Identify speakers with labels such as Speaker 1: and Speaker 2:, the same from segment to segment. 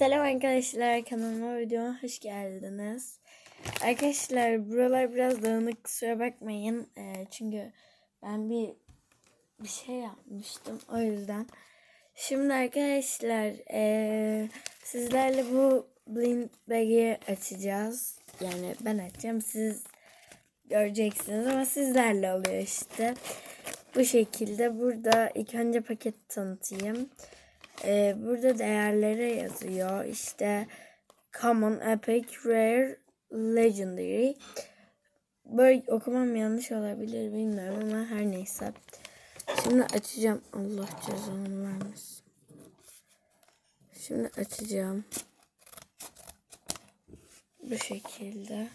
Speaker 1: Selam arkadaşlar kanalıma videoma hoş geldiniz. Arkadaşlar buralar biraz dağınık kusura bakmayın. Ee, çünkü ben bir bir şey yapmıştım o yüzden. Şimdi arkadaşlar ee, sizlerle bu blind bag'i açacağız. Yani ben açacağım siz göreceksiniz ama sizlerle oluyor işte. Bu şekilde burada ilk önce paket tanıtayım. Ee, burada değerlere yazıyor. İşte common, epic, rare, legendary. Böyle okumam yanlış olabilir bilmiyorum ama her neyse. Şimdi açacağım. Allah cezanı vermesin. Şimdi açacağım. Bu şekilde.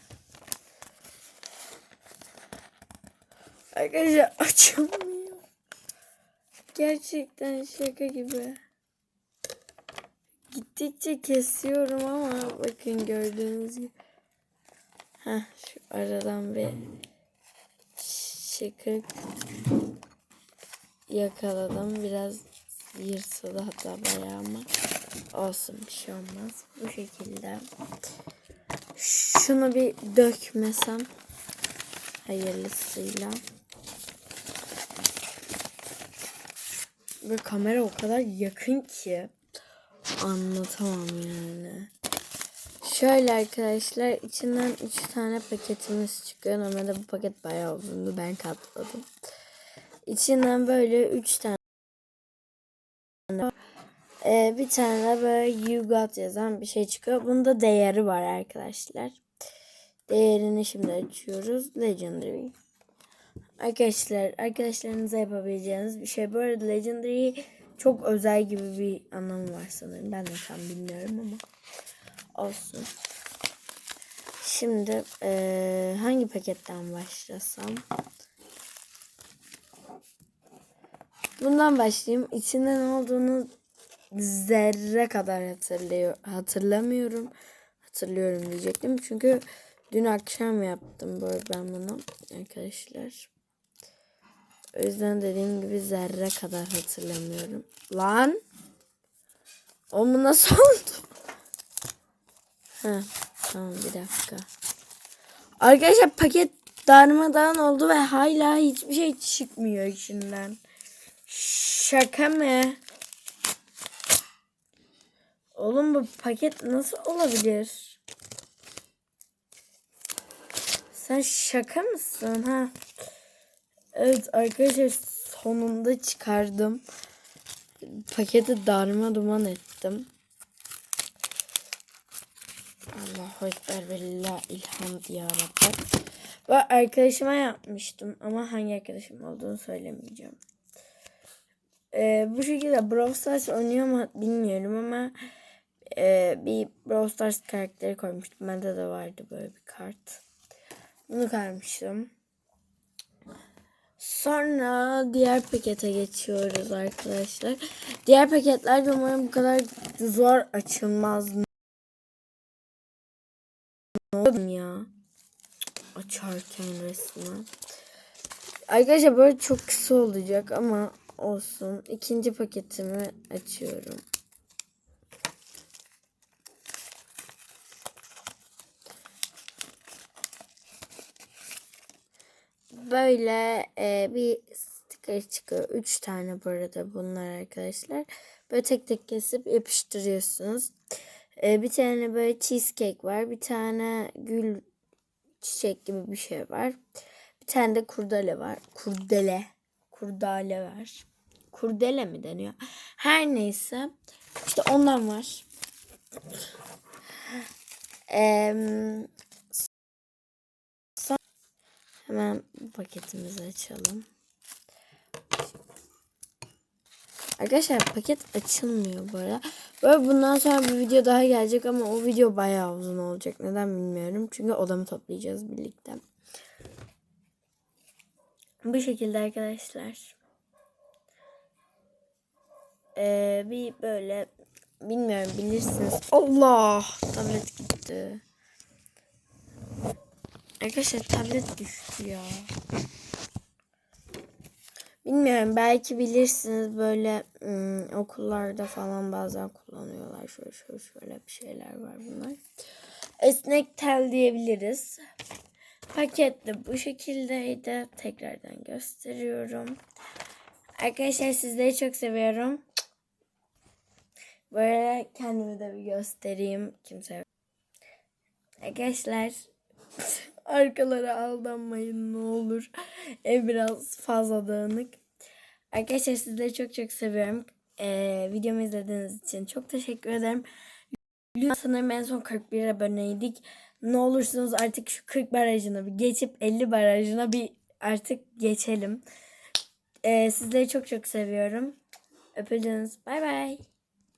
Speaker 1: Arkadaşlar açılmıyor. Gerçekten şaka gibi. Gittikçe kesiyorum ama bakın gördüğünüz gibi. Heh, şu aradan bir çıkık yakaladım. Biraz yırtıldı hatta bayağı ama olsun bir şey olmaz. Bu şekilde. Şunu bir dökmesem hayırlısıyla. Ve kamera o kadar yakın ki anlatamam yani. Şöyle arkadaşlar içinden 3 tane paketimiz çıkıyor. Normalde bu paket bayağı uzundu. Ben katladım. İçinden böyle 3 tane ee, bir tane böyle you got yazan bir şey çıkıyor. Bunda değeri var arkadaşlar. Değerini şimdi açıyoruz. Legendary. Arkadaşlar arkadaşlarınıza yapabileceğiniz bir şey. Bu arada Legendary çok özel gibi bir anlamı var sanırım. Ben de tam bilmiyorum ama olsun. Şimdi eee, hangi paketten başlasam? Bundan başlayayım. İçinde ne olduğunu zerre kadar hatırlıyor, hatırlamıyorum. Hatırlıyorum diyecektim. Çünkü dün akşam yaptım böyle ben bunu arkadaşlar. O yüzden dediğim gibi zerre kadar hatırlamıyorum. Lan. O mu nasıl oldu? Ha, tamam bir dakika. Arkadaşlar paket darmadağın oldu ve hala hiçbir şey çıkmıyor içinden. Şaka mı? Oğlum bu paket nasıl olabilir? Sen şaka mısın ha? Evet arkadaşlar sonunda çıkardım. Paketi darma duman ettim. Allahu Ekber ve la ilham ya. Ve arkadaşıma yapmıştım ama hangi arkadaşım olduğunu söylemeyeceğim. Ee, bu şekilde Brawl Stars oynuyor mu bilmiyorum ama e, bir Brawl Stars karakteri koymuştum. Bende de vardı böyle bir kart. Bunu koymuştum. Sonra diğer pakete geçiyoruz arkadaşlar. Diğer paketler de umarım bu kadar zor açılmaz. Ne oldu ya? Açarken resmen. Arkadaşlar böyle çok kısa olacak ama olsun. İkinci paketimi açıyorum. Böyle e, bir sticker çıkıyor. Üç tane bu arada bunlar arkadaşlar. Böyle tek tek kesip yapıştırıyorsunuz. E, bir tane böyle cheesecake var. Bir tane gül çiçek gibi bir şey var. Bir tane de kurdele var. Kurdele. Kurdale var. Kurdele mi deniyor? Her neyse. İşte ondan var. Eee Hemen paketimizi açalım. Arkadaşlar paket açılmıyor bu ara. Böyle bundan sonra bir video daha gelecek ama o video bayağı uzun olacak. Neden bilmiyorum. Çünkü odamı toplayacağız birlikte. Bu şekilde arkadaşlar. Ee, bir böyle bilmiyorum bilirsiniz. Allah tablet gitti. Arkadaşlar tablet düştü ya. Bilmiyorum belki bilirsiniz böyle ım, okullarda falan bazen kullanıyorlar. Şöyle şöyle şöyle bir şeyler var bunlar. Esnek tel diyebiliriz. Paket de bu şekildeydi. Tekrardan gösteriyorum. Arkadaşlar sizleri çok seviyorum. Böyle kendimi de bir göstereyim. Kimse. Arkadaşlar arkalara aldanmayın ne olur. Ev biraz fazla dağınık. Arkadaşlar sizleri çok çok seviyorum. Ee, videomu izlediğiniz için çok teşekkür ederim. Lütfen sanırım en son 41 aboneydik. Ne olursunuz artık şu 40 barajına bir geçip 50 barajına bir artık geçelim. Ee, sizleri çok çok seviyorum. Öpüldünüz. Bay bay.